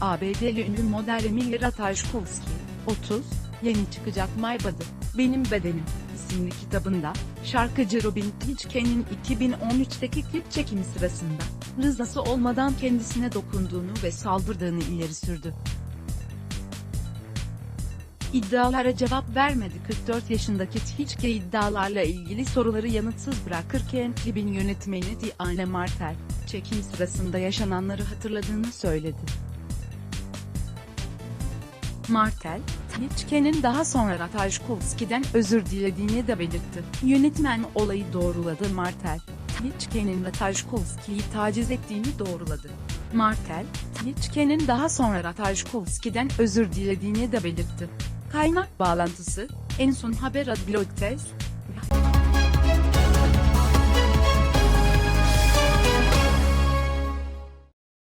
ABD'li ünlü model Emilia Ratajkowski, 30, yeni çıkacak My Body, Benim Bedenim isimli kitabında, şarkıcı Robin Tichke'nin 2013'teki klip çekimi sırasında, rızası olmadan kendisine dokunduğunu ve saldırdığını ileri sürdü. İddialara cevap vermedi 44 yaşındaki Tichke iddialarla ilgili soruları yanıtsız bırakırken klibin yönetmeni Diane Martel, çekim sırasında yaşananları hatırladığını söyledi. Martel, Tichke'nin daha sonra Ratajkowski'den özür dilediğini de belirtti. Yönetmen olayı doğruladı Martel, Tichke'nin Ratajkowski'yi taciz ettiğini doğruladı. Martel, Tichke'nin daha sonra Ratajkowski'den özür dilediğini de belirtti. Kaynak bağlantısı, en son haber Adblog'tes,